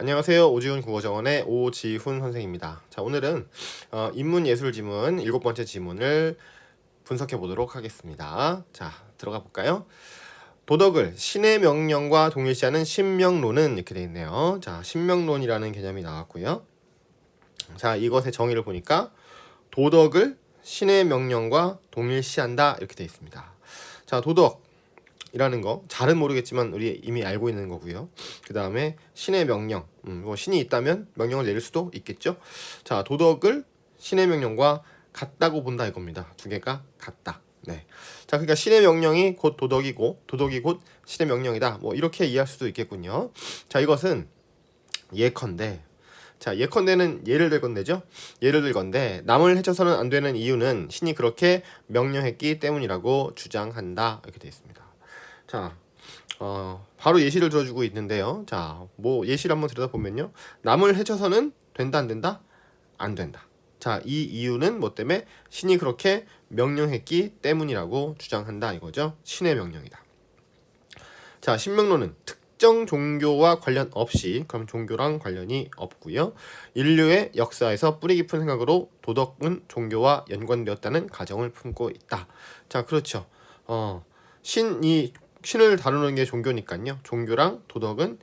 안녕하세요. 오지훈 국어정원의 오지훈 선생입니다. 자, 오늘은 어, 인문 예술 지문 일곱 번째 지문을 분석해 보도록 하겠습니다. 자, 들어가 볼까요? 도덕을 신의 명령과 동일시하는 신명론은 이렇게 되어 있네요. 자, 신명론이라는 개념이 나왔고요. 자, 이것의 정의를 보니까 도덕을 신의 명령과 동일시한다 이렇게 되어 있습니다. 자, 도덕 이라는 거 잘은 모르겠지만 우리 이미 알고 있는 거고요. 그 다음에 신의 명령, 음, 뭐 신이 있다면 명령을 내릴 수도 있겠죠. 자, 도덕을 신의 명령과 같다고 본다 이겁니다. 두 개가 같다. 네. 자, 그러니까 신의 명령이 곧 도덕이고 도덕이 곧 신의 명령이다. 뭐 이렇게 이해할 수도 있겠군요. 자, 이것은 예컨대 자, 예컨대는 예를 들 건데죠. 예를 들 건데 남을 해쳐서는 안 되는 이유는 신이 그렇게 명령했기 때문이라고 주장한다. 이렇게 되어 있습니다. 자, 어, 바로 예시를 들어주고 있는데요. 자, 뭐 예시를 한번 들여다보면요. 남을 해쳐서는 된다 안 된다? 안 된다. 자, 이 이유는 뭐 때문에 신이 그렇게 명령했기 때문이라고 주장한다 이거죠. 신의 명령이다. 자, 신명론은 특정 종교와 관련 없이 그럼 종교랑 관련이 없고요. 인류의 역사에서 뿌리 깊은 생각으로 도덕은 종교와 연관되었다는 가정을 품고 있다. 자, 그렇죠. 어, 신이 신을 다루는 게 종교니까요. 종교랑 도덕은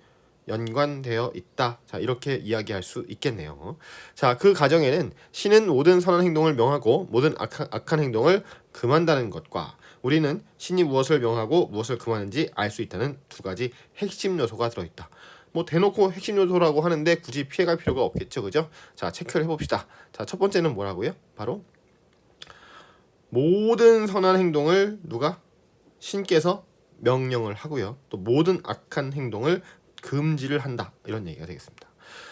연관되어 있다. 자, 이렇게 이야기할 수 있겠네요. 자, 그 가정에는 신은 모든 선한 행동을 명하고 모든 악한, 악한 행동을 금한다는 것과 우리는 신이 무엇을 명하고 무엇을 금하는지 알 수 있다는 두 가지 핵심 요소가 들어있다. 뭐 대놓고 핵심 요소라고 하는데 굳이 피해갈 필요가 없겠죠, 그죠? 자, 체크를 해봅시다. 자, 첫 번째는 뭐라고요? 바로 모든 선한 행동을 누가 신께서 명령을 하고요. 또 모든 악한 행동을 금지를 한다. 이런 얘기가 되겠습니다.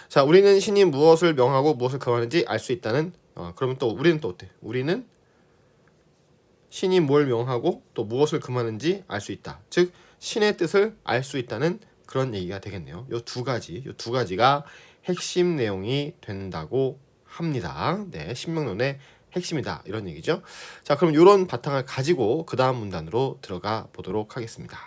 자, 우리는 신이 무엇을 명하고 무엇을 금하는지 알 수 있다는 어, 그러면 또 우리는 또 어때? 우리는 신이 뭘 명하고 또 무엇을 금하는지 알 수 있다. 즉 신의 뜻을 알 수 있다는 그런 얘기가 되겠네요. 요 두 가지, 요 두 가지가 핵심 내용이 된다고 합니다. 네, 신명론의 핵심이다 이런 얘기죠. 자, 그럼 이런 바탕을 가지고 그 다음 문단으로 들어가 보도록 하겠습니다.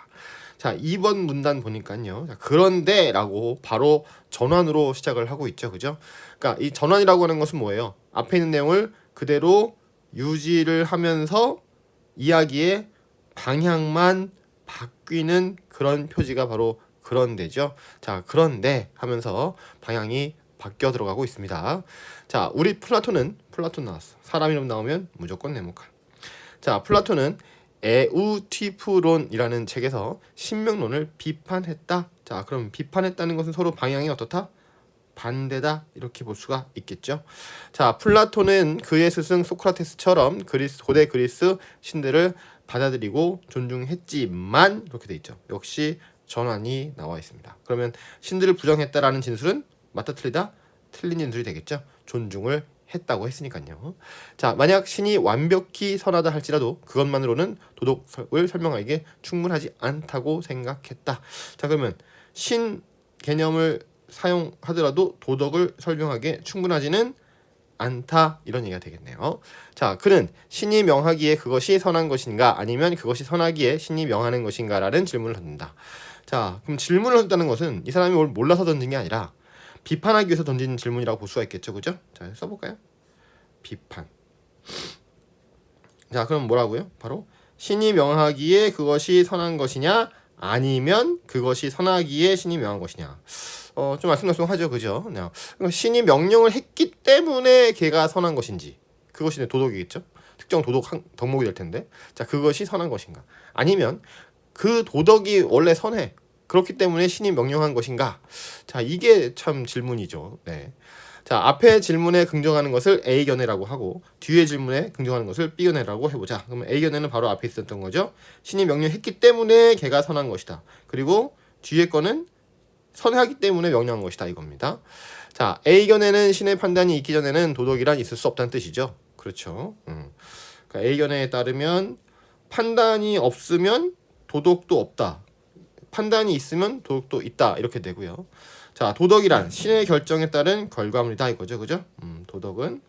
자, 2번 문단 보니까요. 자, 그런데라고 바로 전환으로 시작을 하고 있죠. 그죠? 그러니까 이 전환이라고 하는 것은 뭐예요? 앞에 있는 내용을 그대로 유지를 하면서 이야기의 방향만 바뀌는 그런 표지가 바로 그런데죠. 자, 그런데 하면서 방향이 바뀌어 들어가고 있습니다. 자, 우리 플라톤은 플라톤 나왔어. 사람 이름 나오면 무조건 네모칸. 자, 플라톤은 에우티프론이라는 책에서 신명론을 비판했다. 자, 그럼 비판했다는 것은 서로 방향이 어떻다? 반대다 이렇게 볼 수가 있겠죠. 자, 플라톤은 그의 스승 소크라테스처럼 그리스 고대 그리스 신들을 받아들이고 존중했지만 이렇게 돼 있죠. 역시 전환이 나와 있습니다. 그러면 신들을 부정했다라는 진술은 맞다 틀리다 틀린 진술이 되겠죠. 존중을 했다고 했으니까요. 자, 만약 신이 완벽히 선하다 할지라도 그것만으로는 도덕을 설명하기에 충분하지 않다고 생각했다. 자, 그러면 신 개념을 사용하더라도 도덕을 설명하기에 충분하지는 않다 이런 얘기가 되겠네요. 자, 그는 신이 명하기에 그것이 선한 것인가 아니면 그것이 선하기에 신이 명하는 것인가라는 질문을 던진다. 자, 그럼 질문을 던졌다는 것은 이 사람이 뭘 몰라서 던진 게 아니라 비판하기 위해서 던진 질문이라고 볼 수가 있겠죠, 그죠? 자, 써볼까요? 비판. 자, 그럼 뭐라고요? 바로 신이 명하기에 그것이 선한 것이냐 아니면 그것이 선하기에 신이 명한 것이냐. 어, 좀 말씀말씀하죠, 그죠? 그냥 신이 명령을 했기 때문에 걔가 선한 것인지 그것이 도덕이겠죠. 특정 도덕 한, 덕목이 될 텐데, 자 그것이 선한 것인가? 아니면 그 도덕이 원래 선해 그렇기 때문에 신이 명령한 것인가? 자 이게 참 질문이죠. 네. 자 앞에 질문에 긍정하는 것을 A 견해라고 하고 뒤에 질문에 긍정하는 것을 B 견해라고 해보자. 그러면 A 견해는 바로 앞에 있었던 거죠. 신이 명령했기 때문에 걔가 선한 것이다. 그리고 뒤에 거는 선하기 때문에 명령한 것이다 이겁니다. 자, A 견해는 신의 판단이 있기 전에는 도덕이란 있을 수 없다는 뜻이죠. 그렇죠. 음. 그러니까 A 견해에 따르면 판단이 없으면 도덕도 없다. 판단이 있으면 도덕도 있다 이렇게 되고요. 자, 도덕이란 신의 결정에 따른 결과물이다 이거죠, 그죠? 음, 도덕은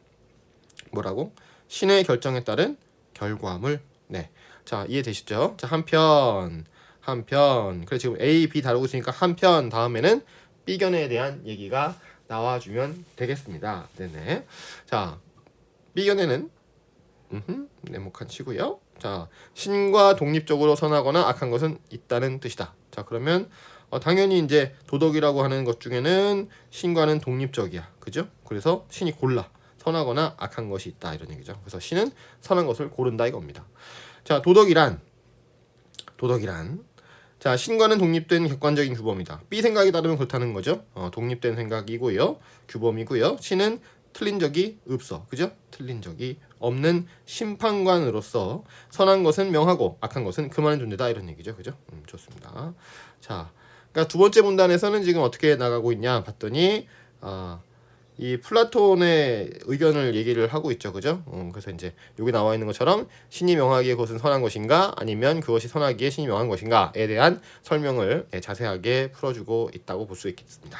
뭐라고? 신의 결정에 따른 결과물. 네, 자 이해되시죠? 자 한편 한편 그래 지금 A, B 다루고 있으니까 한편 다음에는 B견해에 대한 얘기가 나와주면 되겠습니다. 네네. 자, B견해는 음흠, 네모칸 치고요. 자, 신과 독립적으로 선하거나 악한 것은 있다는 뜻이다. 자, 그러면 어, 당연히 이제 도덕이라고 하는 것 중에는 신과는 독립적이야. 그죠? 그래서 신이 골라 선하거나 악한 것이 있다 이런 얘기죠. 그래서 신은 선한 것을 고른다 이겁니다. 자, 도덕이란 도덕이란 자 신과는 독립된 객관적인 규범이다. B 생각이 다르면 그렇다는 거죠. 어, 독립된 생각이고요, 규범이고요. 신은 틀린 적이 없어, 그죠? 틀린 적이 없는 심판관으로서 선한 것은 명하고 악한 것은 그만한 존재다 이런 얘기죠, 그죠? 음, 좋습니다. 자, 그러니까 두 번째 문단에서는 지금 어떻게 나가고 있냐 봤더니 아, 이 플라톤의 의견을 얘기를 하고 있죠, 그죠? 음, 그래서 이제 여기 나와 있는 것처럼 신이 명하기에 그것은 선한 것인가, 아니면 그것이 선하기에 신이 명한 것인가에 대한 설명을 예, 자세하게 풀어주고 있다고 볼 수 있겠습니다.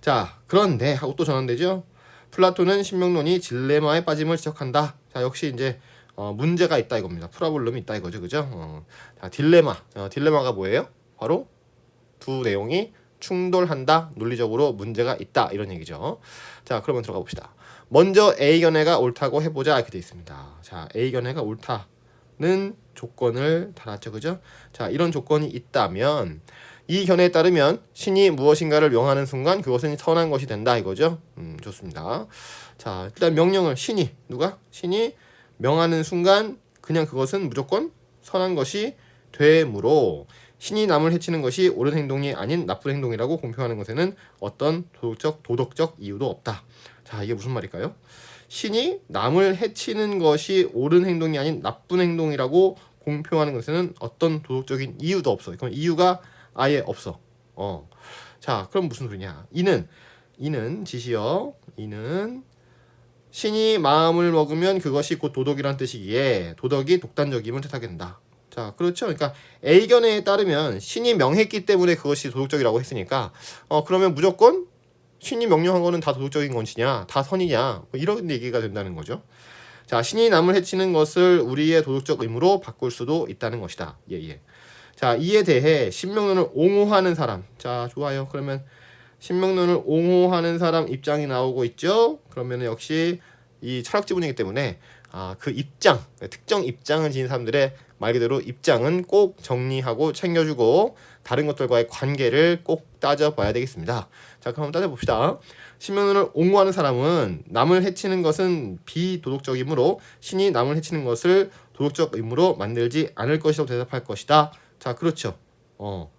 자, 그런데 하고 또 전환되죠. 플라톤은 신명론이 딜레마에 빠짐을 지적한다. 자, 역시 이제 어, 문제가 있다 이겁니다. 프라블럼이 있다 이거죠, 그죠? 어, 자, 딜레마. 어, 딜레마가 뭐예요? 바로 두 내용이 충돌한다, 논리적으로 문제가 있다 이런 얘기죠. 자, 그러면 들어가 봅시다. 먼저 A 견해가 옳다고 해보자 이렇게 돼 있습니다. 자, A 견해가 옳다는 조건을 달았죠, 그죠? 자, 이런 조건이 있다면 이 견해에 따르면 신이 무엇인가를 명하는 순간 그것은 선한 것이 된다 이거죠. 음, 좋습니다. 자, 일단 명령을 신이 누가 신이 명하는 순간 그냥 그것은 무조건 선한 것이 되므로 신이 남을 해치는 것이 옳은 행동이 아닌 나쁜 행동이라고 공표하는 것에는 어떤 도덕적 도덕적 이유도 없다. 자, 이게 무슨 말일까요? 신이 남을 해치는 것이 옳은 행동이 아닌 나쁜 행동이라고 공표하는 것에는 어떤 도덕적인 이유도 없어. 그럼 이유가 아예 없어. 어. 자, 그럼 무슨 소리냐? 이는 이는 지시어 이는 신이 마음을 먹으면 그것이 곧 도덕이란 뜻이기에 도덕이 독단적임을 뜻하게 된다. 자, 그렇죠. 그러니까 A견해에 따르면 신이 명했기 때문에 그것이 도덕적이라고 했으니까 어 그러면 무조건 신이 명령한 거는 다 도덕적인 것이냐, 다 선이냐 뭐 이런 얘기가 된다는 거죠. 자, 신이 남을 해치는 것을 우리의 도덕적 의무로 바꿀 수도 있다는 것이다. 예, 예. 자, 이에 대해 신명론을 옹호하는 사람. 자, 좋아요. 그러면 신명론을 옹호하는 사람 입장이 나오고 있죠. 그러면 역시 이 철학 지문이기 때문에 아, 그 입장, 특정 입장을 지닌 사람들의 말 그대로 입장은 꼭 정리하고 챙겨주고 다른 것들과의 관계를 꼭 따져봐야 되겠습니다. 자, 그럼 따져봅시다. 신명론을 옹호하는 사람은 남을 해치는 것은 비도덕적이므로 신이 남을 해치는 것을 도덕적 의무로 만들지 않을 것이라고 대답할 것이다. 자, 그렇죠. 어.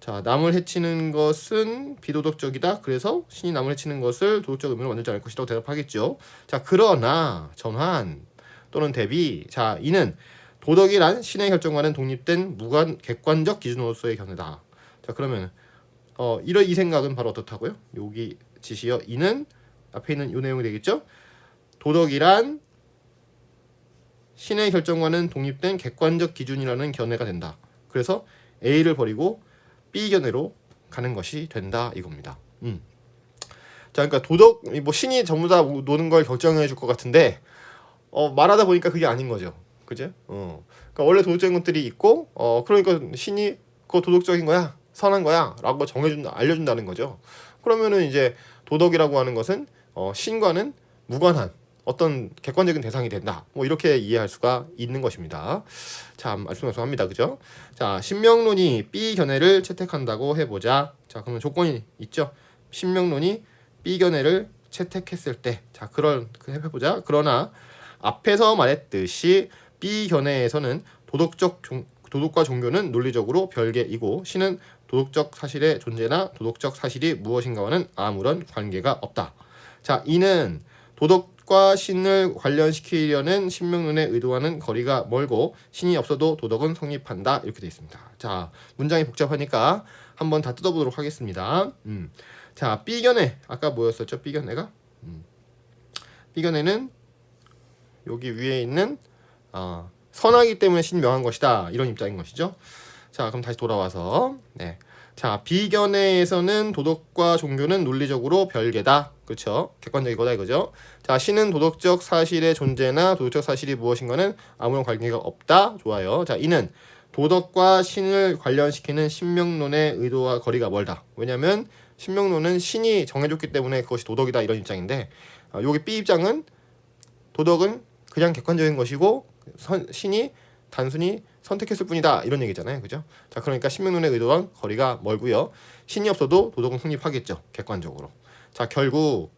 자, 남을 해치는 것은 비도덕적이다. 그래서 신이 남을 해치는 것을 도덕적 의무로 만들지 않을 것이라고 대답하겠죠. 자, 그러나 전환 또는 대비. 자, 이는 도덕이란 신의 결정과는 독립된 무관 객관적 기준으로서의 견해다. 자, 그러면 어, 이런 이 생각은 바로 어떻다고요? 여기 지시어 이는 앞에 있는 이 내용이 되겠죠? 도덕이란 신의 결정과는 독립된 객관적 기준이라는 견해가 된다. 그래서 A를 버리고 B 견해로 가는 것이 된다 이겁니다. 음. 자, 그러니까 도덕 뭐 신이 전부 다 노는 걸 결정해 줄 것 같은데 어, 말하다 보니까 그게 아닌 거죠. 그죠? 어. 그러니까 원래 도덕적인 것들이 있고 어 그러니까 신이 그거 도덕적인 거야, 선한 거야라고 정해 준다, 알려 준다는 거죠. 그러면은 이제 도덕이라고 하는 것은 어, 신과는 무관한 어떤 객관적인 대상이 된다. 뭐 이렇게 이해할 수가 있는 것입니다. 자, 말씀 죄송합니다. 그죠? 자, 신명론이 B 견해를 채택한다고 해보자. 자, 그러면 조건이 있죠. 신명론이 B 견해를 채택했을 때, 자, 그런 그 해보자. 그러나 앞에서 말했듯이 B 견해에서는 도덕적 종, 도덕과 종교는 논리적으로 별개이고 신은 도덕적 사실의 존재나 도덕적 사실이 무엇인가와는 아무런 관계가 없다. 자, 이는 도덕 과 신을 관련시키려는 신명론의 의도와는 거리가 멀고 신이 없어도 도덕은 성립한다. 이렇게 되어 있습니다. 자, 문장이 복잡하니까 한번 다 뜯어보도록 하겠습니다. 음. 자, B견해. 아까 뭐였었죠? B견해가? 음. B견해는 여기 위에 있는 어, 선하기 때문에 신명한 것이다 이런 입장인 것이죠. 자 그럼 다시 돌아와서 네. 자 비견해에서는 도덕과 종교는 논리적으로 별개다. 그렇죠? 객관적이거다 이거죠. 자 신은 도덕적 사실의 존재나 도덕적 사실이 무엇인가는 아무런 관계가 없다. 좋아요. 자 이는 도덕과 신을 관련시키는 신명론의 의도와 거리가 멀다. 왜냐하면 신명론은 신이 정해줬기 때문에 그것이 도덕이다 이런 입장인데 어, 여기 B 입장은 도덕은 그냥 객관적인 것이고 선, 신이 단순히 선택했을 뿐이다 이런 얘기잖아요, 그죠? 자 그러니까 신명론의 의도랑 거리가 멀고요. 신이 없어도 도덕은 성립하겠죠, 객관적으로. 자 결국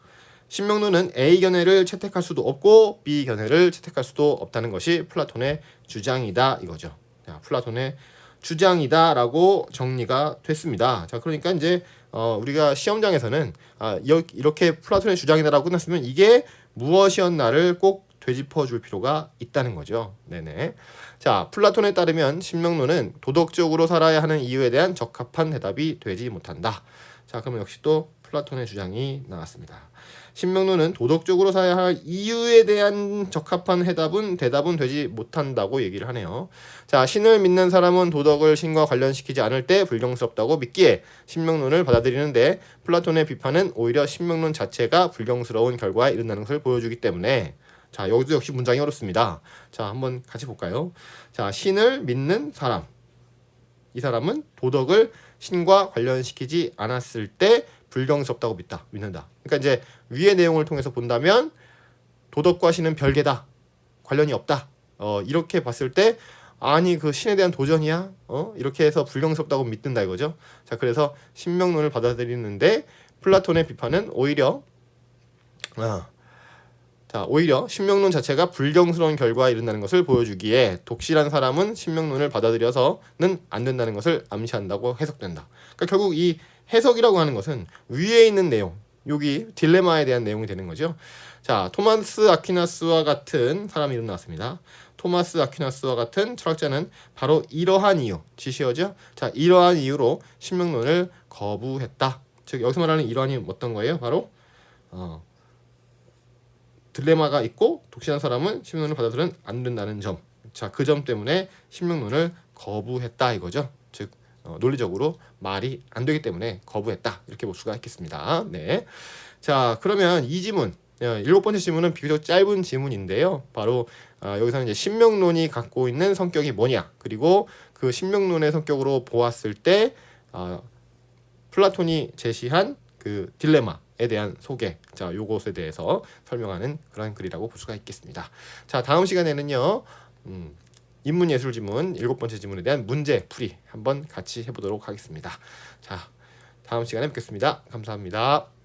신명론은 A 견해를 채택할 수도 없고 B 견해를 채택할 수도 없다는 것이 플라톤의 주장이다 이거죠. 자, 플라톤의 주장이다라고 정리가 됐습니다. 자, 그러니까 이제 어, 우리가 시험장에서는 아, 여- 이렇게 플라톤의 주장이다라고 끝났으면 이게 무엇이었나를 꼭 되짚어 줄 필요가 있다는 거죠. 네네. 자, 플라톤에 따르면 신명론은 도덕적으로 살아야 하는 이유에 대한 적합한 대답이 되지 못한다. 자, 그러면 역시 또 플라톤의 주장이 나왔습니다. 신명론은 도덕적으로 살아야 할 이유에 대한 적합한 해답은 대답은 되지 못한다고 얘기를 하네요. 자, 신을 믿는 사람은 도덕을 신과 관련시키지 않을 때 불경스럽다고 믿기에 신명론을 받아들이는데 플라톤의 비판은 오히려 신명론 자체가 불경스러운 결과에 이른다는 것을 보여주기 때문에 자, 여기도 역시 문장이 어렵습니다. 자, 한번 같이 볼까요? 자, 신을 믿는 사람. 이 사람은 도덕을 신과 관련시키지 않았을 때 불경스럽다고 믿다, 믿는다. 그러니까 이제 위의 내용을 통해서 본다면 도덕과 신은 별개다, 관련이 없다. 어, 이렇게 봤을 때 아니 그 신에 대한 도전이야, 어 이렇게 해서 불경스럽다고 믿는다 이거죠. 자, 그래서 신명론을 받아들이는데 플라톤의 비판은 오히려 아, 자, 오히려 신명론 자체가 불경스러운 결과에 이른다는 것을 보여주기에 독실한 사람은 신명론을 받아들여서는 안 된다는 것을 암시한다고 해석된다. 그러니까 결국 이 해석이라고 하는 것은 위에 있는 내용, 여기 딜레마에 대한 내용이 되는 거죠. 자, 토마스 아퀴나스와 같은 사람이 이름 나왔습니다. 토마스 아퀴나스와 같은 철학자는 바로 이러한 이유, 지시어죠. 자, 이러한 이유로 신명론을 거부했다. 즉 여기서 말하는 이러한이 어떤 거예요? 바로 어, 딜레마가 있고 독실한 사람은 신명론을 받아들은 안 된다는 점. 자, 그 점 때문에 신명론을 거부했다 이거죠. 즉 어, 논리적으로 말이 안 되기 때문에 거부했다 이렇게 볼 수가 있겠습니다. 네. 자, 그러면 이 지문 어, 일곱 번째 지문은 비교적 짧은 지문인데요. 바로 아, 여기서는 이제 신명론이 갖고 있는 성격이 뭐냐 그리고 그 신명론의 성격으로 보았을 때 아, 플라톤이 제시한 그 딜레마에 대한 소개, 자 요것에 대해서 설명하는 그런 글이라고 볼 수가 있겠습니다. 자 다음 시간에는요, 음, 인문 예술 지문 일곱 번째 지문에 대한 문제 풀이 한번 같이 해보도록 하겠습니다. 자 다음 시간에 뵙겠습니다. 감사합니다.